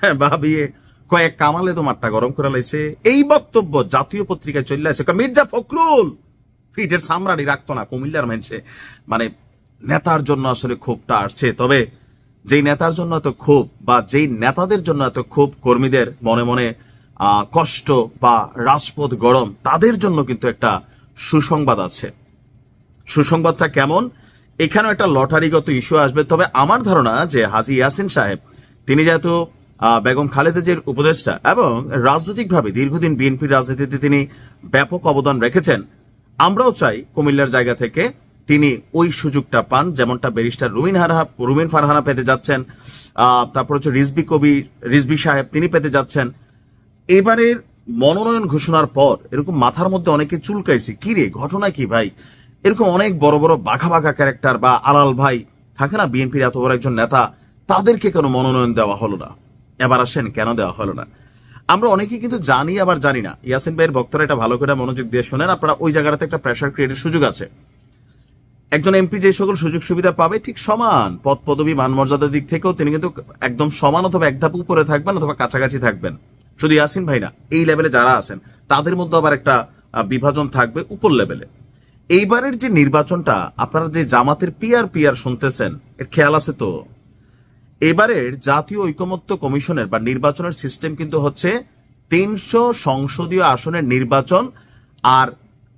হ্যাঁ ভাবিয়ে কয়েক কামালে তো মাঠটা গরম করে লাইছে। এই বক্তব্য জাতীয় পত্রিকায় চলে আসে। মির্জা ফখরুল! ফিটের সামরানি রাখতো না, কুমিল্লার মানুষে। মানে নেতার জন্য আসলে ক্ষোভটা আসছে। তবে, যেই নেতার জন্য এত ক্ষোভ বা যেই নেতাদের জন্য এত ক্ষোভ, কর্মীদের মনে মনে কষ্ট বা রাজপথ গরম, তাদের জন্য কিন্তু একটা সুসংবাদ আছে। সুসংবাদটা কেমন? এখানেও একটা লটারিগত ইস্যু আসবে। তবে আমার ধারণা যে হাজি ইয়াসিন সাহেব, তিনি যেহেতু বেগম খালেদা জিয়ার উপদেষ্টা এবং রাজনৈতিকভাবে দীর্ঘদিন বিএনপির রাজনীতিতে তিনি ব্যাপক অবদান রেখেছেন। আমরাও চাই কুমিল্লার জায়গা থেকে তিনি ওই সুযোগটা পান, যেমনটা ব্যারিস্টার রুমিন হারহা, রুমিন ফারহানা পেতে যাচ্ছেন। তারপর হচ্ছে রিজবি কবি রিজবি সাহেব, তিনি পেতে যাচ্ছেন। এবারের মনোনয়ন ঘোষণার পর এরকম মাথার মধ্যে অনেকে চুলকাইছে, কি রে, ঘটনা কি ভাই? এরকম অনেক বড় বড় বাঘা বাঘা ক্যারেক্টার বা আলাল ভাই থাকে না বিএনপির এত বড় একজন নেতা, তাদেরকে কেন মনোনয়ন দেওয়া হলো না। এবার আসেন, কেন দেওয়া হলো না? আমরা অনেকেই কিন্তু জানি, আবার জানি না। ইয়াসিন ভাইয়ের ভক্তরা এটা ভালো করে মনোযোগ দিয়ে শোনেন, আপনারা ওই জায়গাটাতে একটা প্রেশার ক্রিয়েটের সুযোগ আছে। একজন এমপি যে সকল সুযোগ সুবিধা পাবে, ঠিক সমান। পদ পদবি, মান মর্যাদার দিক থেকেও তিনি কিন্তু একদম সমান অথবা এক ধাপ উপরে থাকবেন অথবা কাছাকাছি থাকবেন। শুধু ইয়াসিন ভাই না, এই লেভেলে যারা আছেন, তাদের মধ্যে আবার একটা বিভাজন থাকবে উপর লেভেলে এইবারের যে নির্বাচনটা, আপনারা যে জামাতের পিয়ার পিয়ার শুনতেছেন, এর খেয়াল আছে তো? এবারের জাতীয় ঐকমত্য কমিশনের বা নির্বাচনের সিস্টেম কিন্তু হচ্ছে তিনশো সংসদীয় আসনের নির্বাচন আর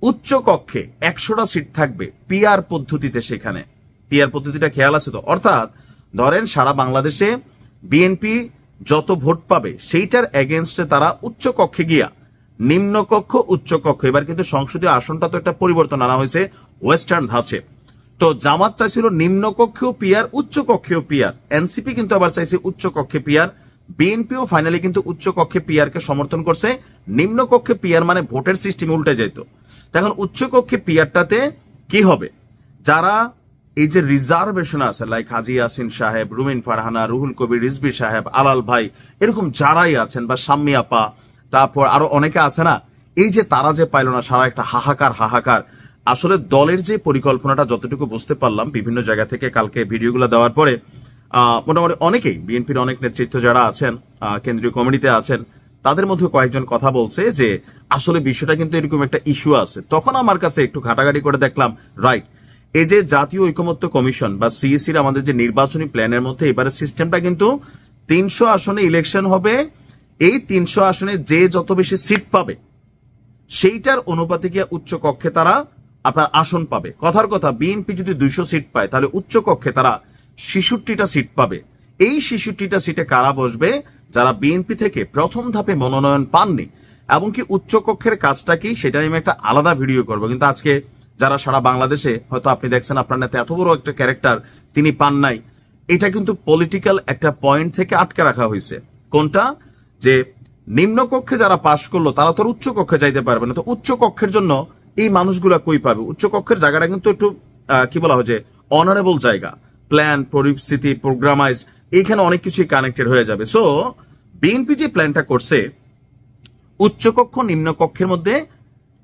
উচ্চ কক্ষে একশোটা সিট থাকবে পিআর পদ্ধতিতে সেখানে। পিআর পদ্ধতিটা খেয়াল আছে তো? অর্থাৎ ধরেন সারা বাংলাদেশে বিএনপি যত ভোট পাবে সেইটার এগেনস্টে তারা উচ্চ কক্ষে গিয়া নিম্ন কক্ষ উচ্চ কক্ষ। এবার কিন্তু সংসদীয় আসনটা তো একটা পরিবর্তন আনা হয়েছে ওয়েস্টার্ন ধাঁচে। তো জামাত চাইছিল নিম্ন কক্ষেও পিয়ার উচ্চ কক্ষেও পিয়ার। এনসিপি কিন্তু আবার চাইছে উচ্চ কক্ষে পিয়ার। বিএনপিও ফাইনালি কিন্তু উচ্চ কক্ষে পিয়ারকে সমর্থন করছে। নিম্ন কক্ষে পিয়ার মানে ভোটের সিস্টেম উল্টে যেত তখন উচ্চ কক্ষে পিয়ারটাতে কি হবে? যারা এই যে রিজার্ভেশন আছে লাইক হাজি ইয়াসিন সাহেব, রুমিন ফারহানা, রুহুল কবির রিজবি সাহেব, আলাল ভাই, এরকম যারাই আছেন বা শাম্মী আপা, তারপর আরও অনেকে আছে না? এই যে তারা যে পাইল না, সারা একটা হাহাকার হাহাকার। আসলে দলের যে পরিকল্পনাটা যতটুকু বুঝতে পারলাম, বিভিন্ন জায়গা থেকে কালকে ভিডিওগুলো দেওয়ার পরে মোটামুটি অনেকেই, বিএনপির অনেক নেতৃত্ব যারা আছেন কেন্দ্রীয় কমিটিতে আছেন, তাদের মধ্যে কয়েকজন কথা বলছে যে আসলে বিষয়টা কিন্তু এরকম একটা ইস্যু আছে। তখন আমার কাছে একটু ঘাটাঘাটি করে দেখলাম রাইট এই যে জাতীয় ঐকমত্য কমিশন বা সিএসির আমাদের যে নির্বাচনী প্ল্যানের মধ্যে এবারে সিস্টেমটা কিন্তু তিনশো আসনে ইলেকশন হবে, এই তিনশো আসনে যে যত বেশি সিট পাবে, সেইটার অনুপাতে উচ্চ কক্ষে তারা আপনার আসন পাবে। কথার কথা বিএনপি যদি দুইশো সিট পায়, তাহলে উচ্চ কক্ষে তারা ছিষট্টিটা সিট পাবে। এই ছিষট্টিটা সিটে কারা বসবে? যারা বিএনপি থেকে প্রথম ধাপে মনোনয়ন পাননি। এমনকি উচ্চ কক্ষের কাজটা কি, সেটা নিয়ে একটা আলাদা ভিডিও করব। কিন্তু আজকে যারা সারা বাংলাদেশে, হয়তো আপনি দেখছেন আপনার নেতা এত বড় একটা ক্যারেক্টার তিনি পান নাই। এটা কিন্তু পলিটিক্যাল একটা পয়েন্ট থেকে আটকে রাখা হয়েছে। কোনটা? যে নিম্ন কক্ষে যারা পাশ করল, তারা তো আর উচ্চ কক্ষে যাইতে পারবে না। তো উচ্চ কক্ষের জন্য এই মানুষগুলা কই পাবে? উচ্চ কক্ষের জায়গাটা কিন্তু একটু কি বলা হয় অনারেবল জায়গা। প্ল্যান পরিস্থিতি প্রোগ্রামাইজড এইখানে অনেক কিছুই কানেক্টেড হয়ে যাবে। সো বিএনপি যে প্ল্যানটা করছে, উচ্চকক্ষ, নিম্নকক্ষের মধ্যে,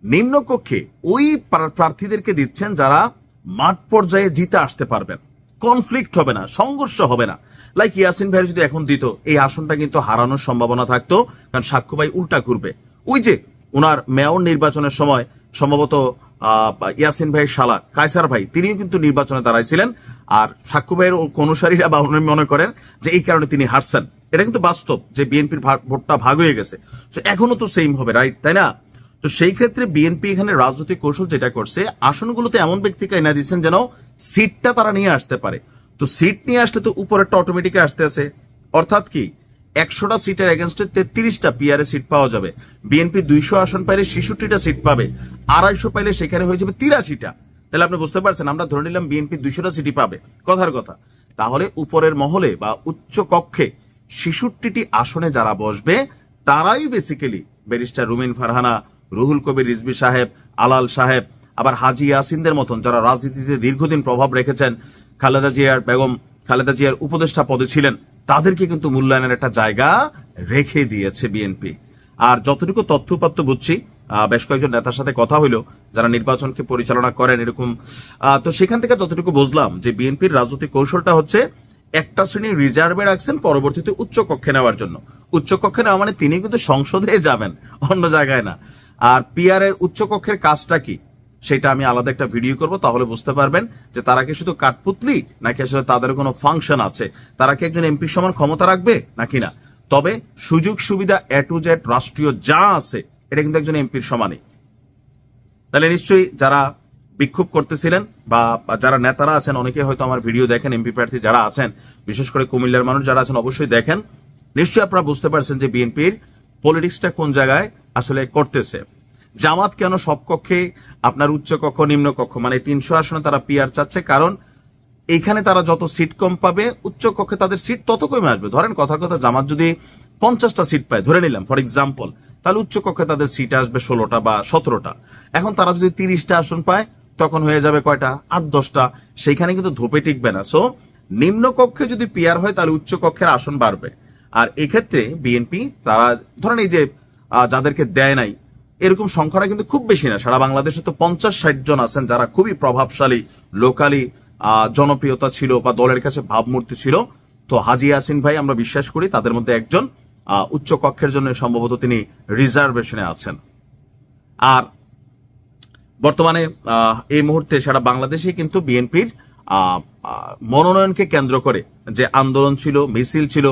নিম্নকক্ষে ওই প্রার্থীদেরকে দিচ্ছেন যারা মাঠ পর্যায়ে জিতে আসতে পারবেন। কনফ্লিক্ট হবে না, সংঘর্ষ হবে না। লাইক ইয়াসিন ভাই যদি এখন দিত, এই আসনটা কিন্তু হারানোর সম্ভাবনা থাকতো, কারণ সাক্ষ্য ভাই উল্টা ঘুরবে। ওই যে ওনার মেয়র নির্বাচনের সময় সম্ভবত ইয়াসিন ভাইয়ের শালা, কায়সার ভাই, তিনিও কিন্তু নির্বাচনে দাঁড়াইছিলেন। আর সাক্ষু ভাইয়ের অনুসারীরা বা উনি মনে করেন যে এই কারণে তিনি হারছেন। এটা কিন্তু বাস্তব যে বিএনপির ভোটটা ভাগ হয়ে গেছে। তো এখনও তো সেম হবে রাইট তাই না? তো সেই ক্ষেত্রে বিএনপি এখানে রাজনৈতিক কৌশল যেটা করছে, আসনগুলোতে এমন ব্যক্তিকে এনে দিচ্ছেন যেন সিটটা তারা নিয়ে আসতে পারে। তো সিট নিয়ে আসলে তো উপরেরটা অটোমেটিক আসতে আছে। অর্থাৎ কি? একশোটা সিটের এগেনস্টে তেত্রিশটা পিআরএ সিট পাওয়া যাবে। বিএনপি দুইশো আসন পাইলে ছেষট্টিটা সিট পাবে। আড়াইশো পাইলে সেখানে হয়ে যাবে তিরাশিটা। তাহলে আপনি বুঝতে পারছেন, আমরা ধরে নিলাম বিএনপি দুইশোটা সিটি পাবে। কথার কথা। তাহলে উপরের মহলে বা উচ্চ কক্ষে ছেষট্টিটি আসনে যারা বসবে, তারাই বেসিক্যালি ব্যারিস্টার রুমিন ফারহানা, রুহুল কবির রিজবি সাহেব, আলাল সাহেব, আবার হাজি ইয়াসিনদের মতন যারা রাজনীতিতে দীর্ঘদিন প্রভাব রেখেছেন, খালেদা জিয়ার বেগম খালেদা জিয়ার উপদেষ্টা পদে ছিলেন। তাদেরকে কিন্তু মূল্যায়নের একটা জায়গা রেখে দিয়েছে বিএনপি। আর যতটুকু তথ্যপাত্য বুঝছি বেশ কয়েকজন নেতার সাথে কথা হইল, যারা নির্বাচনকে পরিচালনা করেন এরকম। তো সেখান থেকে যতটুকু বুঝলাম যে বিএনপির রাজনৈতিক কৌশলটা হচ্ছে, একটা শ্রেণি রিজার্ভে রাখছেন পরবর্তীতে উচ্চ কক্ষে নেওয়ার জন্য। উচ্চ কক্ষে নেওয়া মানে তিনি কিন্তু সংসদে যাবেন, অন্য জায়গায় না। আর পিআর এর উচ্চ কক্ষের কাজটা কি? সেটা আমি আলাদা একটা ভিডিও করব, তাহলে বুঝতে পারবেন যে তারা কি শুধু কাঠপুতলি নাকি আসলে তাদের কোনো ফাংশন আছে? তারা কি একজন এমপি সমান ক্ষমতা রাখবে নাকি না? তবে সুযোগ সুবিধা এ টু জেড রাষ্ট্রীয় যা আছে, এটা কিন্তু একজন এমপির সমানই। তাহলে নিশ্চয়ই যারা বিক্ষোভ করতেছিলেন বা যারা নেতারা আছেন, অনেকে হয়তো আমার ভিডিও দেখেন এমপি প্রার্থী যারা আছেন, বিশেষ করে কুমিল্লার মানুষ যারা আছেন, অবশ্যই দেখেন। নিশ্চয়ই আপনারা বুঝতে পারছেন যে বিএনপির পলিটিক্সটা কোন জায়গায় আসলে করতেছে। জামাত কেন সব কক্ষে আপনার উচ্চ কক্ষ, নিম্ন কক্ষ? মানে তিনশো আসনে তারা পিয়ার চাচ্ছে, কারণ এখানে তারা যত সিট কম পাবে, উচ্চ কক্ষে তাদের সিট তত কমে আসবে। ধরেন কথার কথা, জামাত যদি পঞ্চাশটা সিট পায়, ধরে নিলাম ফর এক্সাম্পল তাহলে উচ্চ কক্ষে তাদের সিট আসবে ষোলোটা বা সতেরোটা। এখন তারা যদি তিরিশটা আসন পায়, তখন হয়ে যাবে কয়টা? আট, দশটা। সেইখানে কিন্তু ধোপে টিকবে না। সো নিম্ন কক্ষে যদি পিয়ার হয়, তাহলে উচ্চ কক্ষের আসন বাড়বে। আর এক্ষেত্রে বিএনপি তারা, ধরেন এই যে যাদেরকে দেয় নাই এরকম সংখ্যাটা কিন্তু খুব বেশি না। সারা বাংলাদেশে তো পঞ্চাশ ষাট জন আছেন যারা খুবই প্রভাবশালী, লোকালি জনপ্রিয়তা ছিল বা দলের কাছে ভাবমূর্তি ছিল। তো হাজি ইয়াসিন ভাই, আমরা বিশ্বাস করি তাদের মধ্যে একজন উচ্চ কক্ষের জন্য সম্ভবত তিনি রিজার্ভেশনে আছেন। আর বর্তমানে এই মুহূর্তে সারা বাংলাদেশে কিন্তু বিএনপির মনোনয়নকে কেন্দ্র করে যে আন্দোলন ছিল, মিছিল ছিল,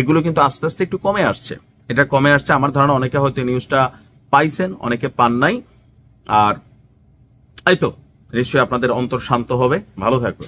এগুলো কিন্তু আস্তে আস্তে একটু কমে আসছে। এটা কমে আসছে, আমার ধারণা, অনেকে হয়তো নিউজটা পাইছেন অনেকে পান নাই। আর এই তো নিশ্চয়ই আপনাদের অন্তর শান্ত হবে। ভালো থাকবে